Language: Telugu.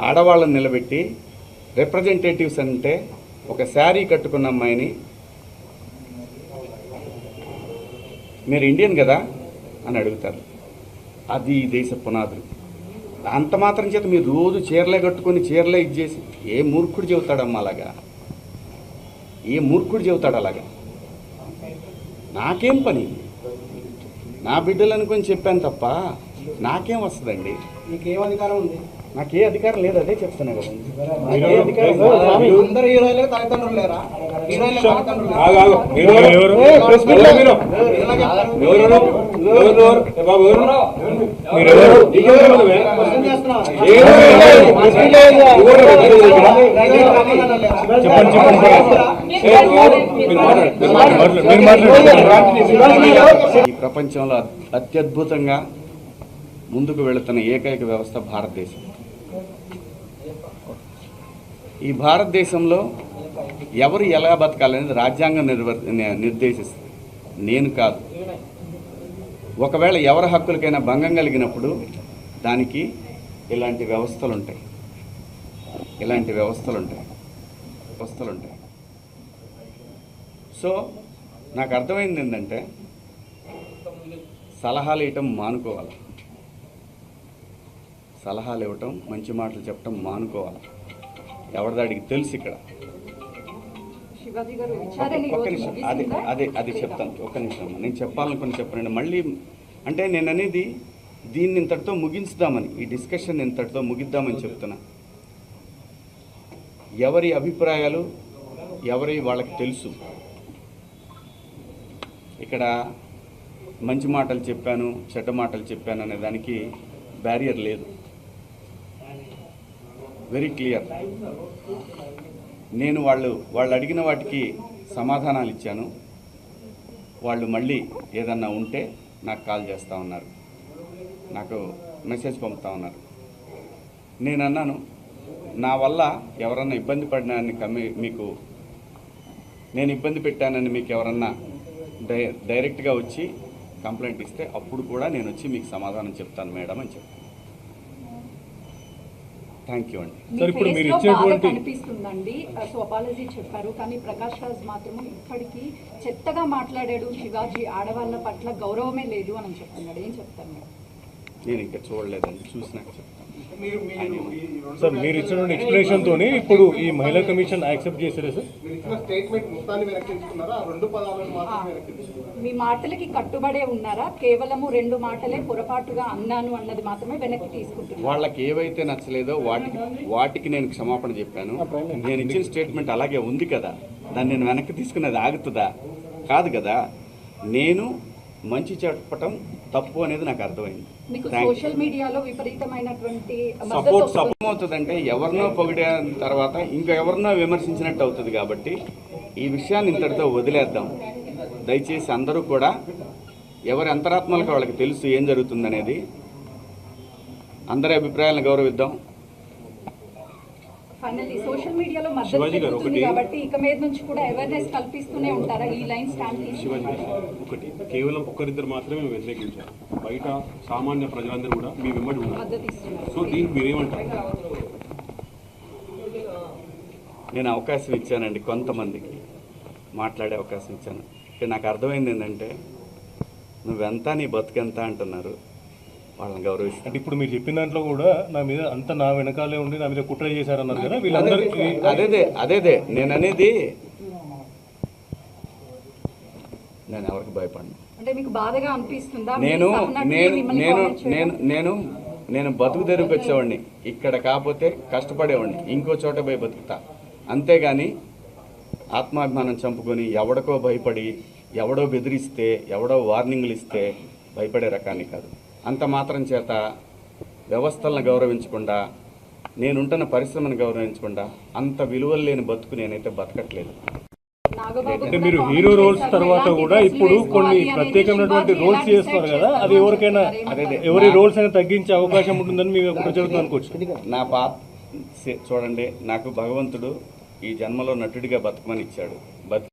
ఆడవాళ్ళని నిలబెట్టి రిప్రజెంటేటివ్స్ అంటే ఒక శారీ కట్టుకున్న అమ్మాయిని. మీరు ఇండియన్ కదా? అని అడుగుతారు. అది ఈ దేశ పునాదులు అంత మాత్రం చేత మీరు రోజు చీరలే కట్టుకొని చీరలే ఇచ్చేసి ఏ మూర్ఖుడు చెబుతాడమ్మా అలాగా? ఏ మూర్ఖుడు చెబుతాడు అలాగా? నాకేం పని? నా బిడ్డలు అనుకొని చెప్పాను తప్ప నాకేం వస్తుందండి? నీకేం అధికారం ఉంది? నాకే అధికారం లేదు అదే చెప్తున్నా. అందరు తల్లిదండ్రులు లేరా. ఈ ప్రపంచంలో అత్యద్భుతంగా ముందుకు వెళుతున్న ఏకైక వ్యవస్థ భారతదేశం ఈ భారతదేశంలో ఎవరు ఎలా బతకాలనేది రాజ్యాంగం నిర్వ నిర్దేశిస్తుంది నేను కాదు. ఒకవేళ ఎవరి హక్కులకైనా భంగం కలిగినప్పుడు దానికి ఇలాంటి వ్యవస్థలు ఉంటాయి ఇలాంటి వ్యవస్థలు ఉంటాయి వ్యవస్థలు ఉంటాయి సో నాకు అర్థమైంది ఏంటంటే సలహాలు ఇవ్వటం మానుకోవాలి. సలహాలు ఇవ్వటం మంచి మాటలు చెప్పటం మానుకోవాలి. ఎవరిదాడికి తెలుసు ఇక్కడ ఒక్క నిమిషం అదే? అదే అది చెప్తాను ఒక్క నిమిషం. నేను చెప్పాలనుకుని చెప్పనండి మళ్ళీ అంటే నేను అనేది దీన్ని ఇంతటితో ముగించుదామని ఈ డిస్కషన్ ఇంతటితో ముగిద్దామని చెప్తున్నా ఎవరి అభిప్రాయాలు ఎవరి వాళ్ళకి తెలుసు ఇక్కడ మంచి మాటలు చెప్పాను చెడ్డ మాటలు చెప్పాను అనే దానికి బ్యారియర్ లేదు వెరీ క్లియర్. నేను వాళ్ళు వాళ్ళు అడిగిన వాటికి సమాధానాలు ఇచ్చాను. వాళ్ళు మళ్ళీ ఏదన్నా ఉంటే నాకు కాల్ చేస్తూ ఉన్నారు. నాకు మెసేజ్ పంపుతా ఉన్నారు. నేను అన్నాను నా వల్ల ఎవరన్నా ఇబ్బంది పడినాన్ని కమ్మి మీకు నేను ఇబ్బంది పెట్టానని మీకు ఎవరన్నా డై డైరెక్ట్గా వచ్చి కంప్లైంట్ ఇస్తే అప్పుడు కూడా నేను వచ్చి మీకు సమాధానం చెప్తాను మేడం అని చెప్పాను. థ్యాంక్ యూ అండి సార్, ఇప్పుడు మీరు బాగా కనిపిస్తుందండి. సో అపాలజీ చెప్పారు. కానీ ప్రకాష్ రాజ్ మాత్రం ఇప్పటికీ చెత్తగా మాట్లాడాడు శివాజీ. ఆడవాళ్ళ పట్ల గౌరవమే లేదు అని చెప్తున్నాడు ఏం చెప్తారు మీరు నేను ఇంకా చూడలేదండి చూసినాక చెప్తాను. సార్ మీరు ఇచ్చిన ఎక్స్ప్లెనేషన్ తోని ఇప్పుడు ఈ మహిళా కమిషన్ యాక్సెప్ట్ చేశారా సార్? మీ మాటలకి కట్టుబడే ఉన్నారా? కేవలము రెండు మాటలే పొరపాటుగా అన్నాను అన్నది మాత్రమే వెనక్కి తీసుకుంటున్నారు వాళ్ళకి ఏవైతే నచ్చలేదో వాటికి వాటికి నేను క్షమాపణ చెప్పాను. నేను ఇచ్చిన స్టేట్మెంట్ అలాగే ఉంది కదా. దాన్ని నేను వెనక్కి తీసుకునేది ఆగుతుందా? కాదు కదా. నేను మంచి చెప్పటం తప్పు అనేది నాకు అర్థమైంది. సోషల్ మీడియాలో విపరీతమైనటువంటి సపోర్ట్ వస్తుంది. సపోర్ట్ అవుతుందంటే ఎవరినో పొగిడిన తర్వాత ఇంకా ఎవరినో విమర్శించినట్టు అవుతుంది కాబట్టి ఈ విషయాన్ని ఇంతటితో వదిలేద్దాం దయచేసి అందరూ కూడా ఎవరి అంతరాత్మలకు వాళ్ళకి తెలుసు ఏం జరుగుతుందనేది అందరి అభిప్రాయాలను గౌరవిద్దాం ఫైనల్లీ సోషల్ మీడియాలో మద్దతు పెరుగుతుంది కాబట్టి ఇక మీద నుంచి కూడా అవేర్నెస్ కల్పిస్తూనే ఉంటారా ఈ లైన్ స్టాండ్ ఒకటి. కేవలం ఒకరిద్దరు మాత్రమే మేము వ్యతిరేకించారు. బయట సామాన్య ప్రజలందరూ కూడా మీ వెంబడి ఉన్నారు. సో దీనికి మీరేమంటారు? నేను అవకాశం ఇచ్చానండి కొంతమందికి. మాట్లాడే అవకాశం ఇచ్చాను. ఇక నాకు అర్థమైంది ఏంటంటే నువ్వెంత నీ బతుకెంత అంటున్నారు. వాళ్ళని గౌరవిస్తాను అంటే ఇప్పుడు మీరు చెప్పిన దాంట్లో కూడా నా మీద అంత నా వెనకాలే ఉండి నా మీద కుట్ర చేశారన్నారు కదా వీళ్ళందరికీ అదేదే అదేదే నేను అనేది నేను ఎవరికి భయపడను. అంటే మీకు బాధగా అనిపిస్తుందా? మీ నేను నేను నేను? నేను నేను నేను బతుకు తెరువుకి వచ్చేవాడిని ఇక్కడ కాకపోతే కష్టపడేవాడిని. ఇంకో చోట పోయి బతుకుతా. అంతేగాని ఆత్మాభిమానం చంపుకొని ఎవడికో భయపడి ఎవడో బెదిరిస్తే ఎవడో వార్నింగ్లు ఇస్తే భయపడే రకాన్ని కాదు. అంత మాత్రం చేత వ్యవస్థలను గౌరవించకుండా నేనుంటున్న పరిశ్రమను గౌరవించకుండా అంత విలువలు లేని బతుకు నేనైతే బతకట్లేదు. నాగబాబు అంటే మీరు హీరో రోల్స్. తర్వాత కూడా ఇప్పుడు కొన్ని ప్రత్యేకమైనటువంటి రోల్స్ చేస్తున్నారు decide కదా అది చేస్తారో. ఎవరికైనా ఎవరి రోల్స్ అయినా తగ్గించే అవకాశం ఉంటుందని మేము ఎప్పుడు జరుగుతుంది అనుకోవచ్చు. నా పా చే- చూడండి నాకు భగవంతుడు ఈ జన్మలో నటుడిగా బతకమని ఇచ్చాడు.